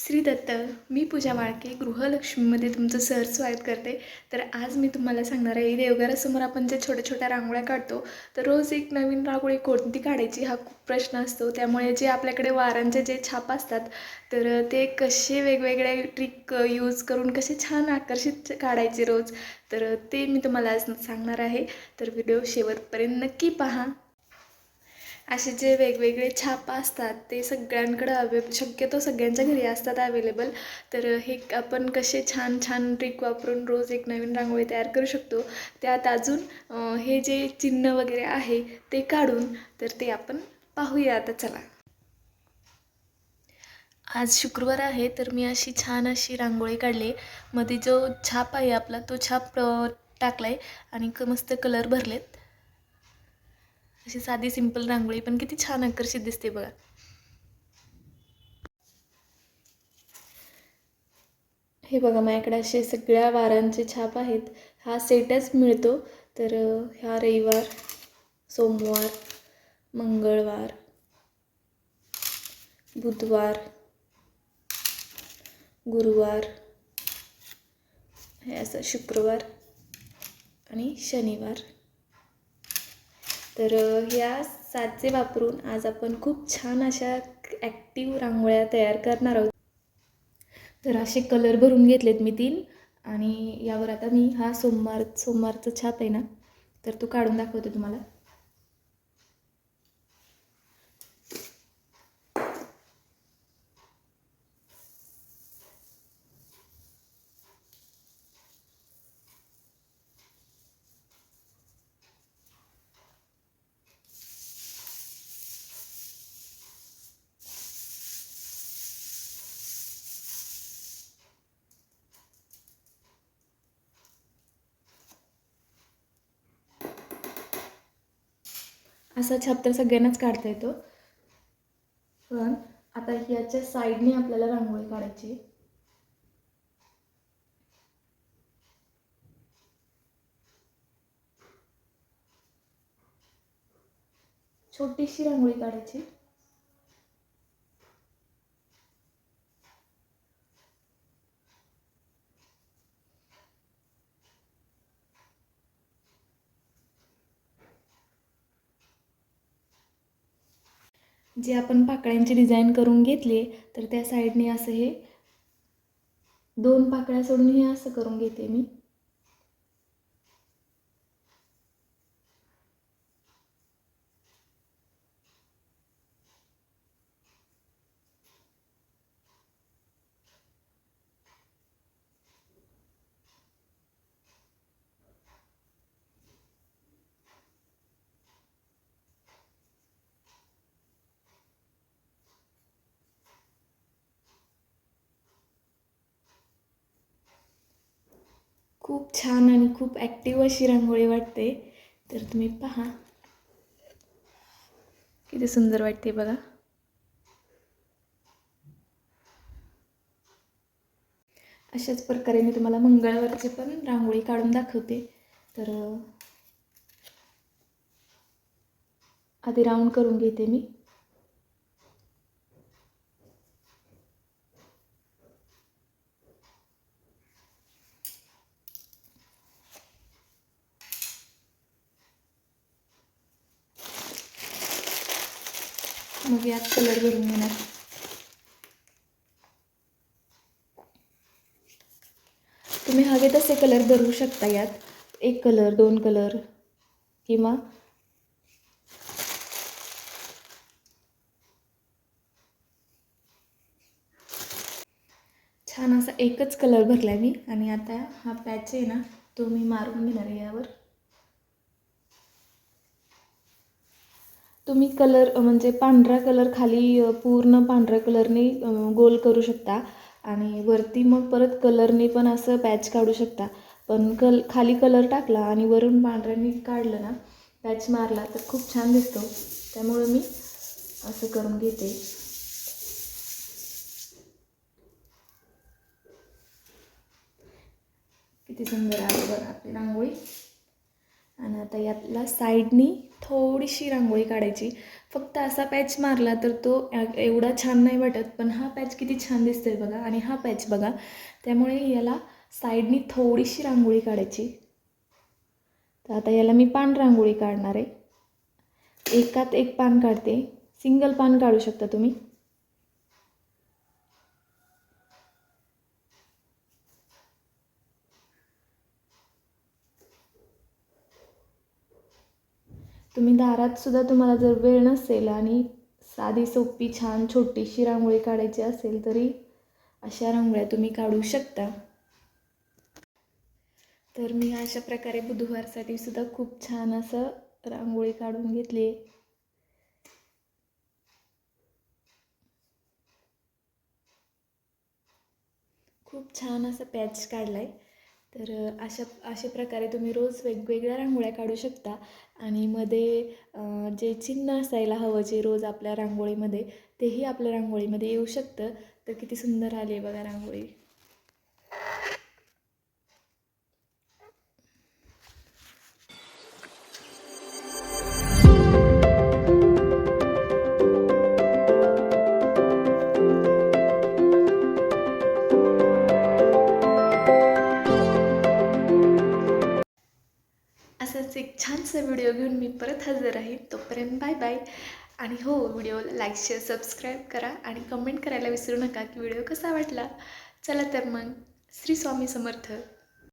श्री दत्त मी पूजा माळके गृहलक्ष्मीमध्ये तुमचं सर स्वागत करते. तर आज मी तुम्हाला सांगणार आहे देवघरासमोर आपण ज्या छोट्या छोट्या रांगोळ्या काढतो तर रोज एक नवीन रांगोळी कोणती काढायची हा खूप प्रश्न असतो. त्यामुळे जे आपल्याकडे वारांचे जे छाप असतात तर ते कसे वेगवेगळे ट्रिक यूज करून कसे छान आकर्षित काढायचे रोज तर ते मी तुम्हाला आज सांगणार आहे. तर व्हिडिओ शेवटपर्यंत नक्की पहा. असे जे वेगवेगळे छापा असतात ते सगळ्यांकडं अवे शक्यतो सगळ्यांच्या घरी असतात अवेलेबल तर हे आपण कसे छान छान ट्रिक वापरून रोज एक नवीन रांगोळी तयार करू शकतो त्यात अजून हे जे चिन्ह वगैरे आहे ते काढून तर ते आपण पाहूया. आता चला. आज शुक्रवार आहे तर मी अशी छान अशी रांगोळी काढली. मध्ये जो छाप आहे आपला तो छाप टाकला टाकलाय आणि मस्त कलर भरलेत. अशी साधी सिंपल रांगोळी पण किती छान आकर्षित दिसते बघा. हे बघा माझ्याकडे असे सगळ्या वारांचे छाप आहेत. हा सेटच मिळतो. तर ह्या रविवार सोमवार मंगळवार बुधवार गुरुवार हे असं शुक्रवार आणि शनिवार. तर ह्या साचे वापरून आज आपण खूप छान अशा ॲक्टिव्ह रांगोळ्या तयार करणार आहोत. तर असे कलर भरून घेतलेत मी तीन आणि यावर आता मी हा सोमवार सोमवारचा छाप आहे ना तर तो काढून दाखवते तुम्हाला. असा छाप तर सगळ्यांनाच काढता येतो. पण आता ह्याच्या साईडने आपल्याला रांगोळी काढायची छोटीशी रांगोळी काढायची जे आपण पाकळ्यांची डिझाईन करून घेतली तर त्या साईडने असं हे दोन पाकळ्या सोडून हे असं करून घेते मी. खूप छान आणि खूप ॲक्टिव्ह अशी रांगोळी वाटते. तर तुम्ही पहा. किती सुंदर वाटते बघा. अशाच प्रकारे मी तुम्हाला मंगळवारचे पण रांगोळी काढून दाखवते. तर आधी राऊंड करून घेते मी. मग यात कलर भरून घेणार. तुम्ही हवे तसे कलर भरू शकता यात. एक कलर दोन कलर किंवा छान असा एकच कलर भरला मी. आणि आता हा पॅच आहे ना तो मी मारून घेणार आहे यावर. तुम्ही कलर म्हणजे पांढरा कलर खाली पूर्ण पांढऱ्या कलरने गोल करू शकता. आणि वरती मग परत कलरने पण असं पॅच काढू शकता. पण कल खाली कलर टाकला आणि वरून पांढऱ्याने काढलं ना पॅच मारला तर खूप छान दिसतो. त्यामुळं मी असं करून घेते. किती सुंदर आहे बघा आपली रांगोळी. आणि आता यातला साईडनी थोडीशी रांगोळी काढायची. फक्त असा पॅच मारला तर तो एवढा छान नाही वाटत पण हा पॅच किती छान दिसतोय बघा आणि हा पॅच बघा. त्यामुळे याला साईडनी थोडीशी रांगोळी काढायची. तर आता याला मी पान रांगोळी काढणार आहे. एकात एक पान काढते. सिंगल पान काढू शकता तुम्ही. तुम्ही दारात सुद्धा तुम्हाला जर वेळ नसेल आणि साधी सोपी छान छोटीशी रांगोळी काढायची असेल तरी अशा रांगोळ्या तुम्ही काढू शकता. तर मी अशा प्रकारे बुधवारसाठी सुद्धा खूप छान असं रांगोळी काढून घेतली. आहे खूप छान असं पॅच काढला आहे तर अशा अशा प्रकारे तुम्ही रोज वेगवेगळ्या रांगोळ्या काढू शकता आणि मध्ये जे चिन्ह असायला हवं जे रोज आपल्या रांगोळीमध्ये तेही आपल्या रांगोळीमध्ये येऊ शकतं. तर किती सुंदर आली आहे बघा रांगोळी. असाच एक छानसा व्हिडिओ घेऊन मी परत हजर आहे तोपर्यंत बाय बाय. आणि हो व्हिडिओला लाईक शेअर सबस्क्राईब करा आणि कमेंट करायला विसरू नका की व्हिडिओ कसा वाटला. चला तर मग श्री स्वामी समर्थ.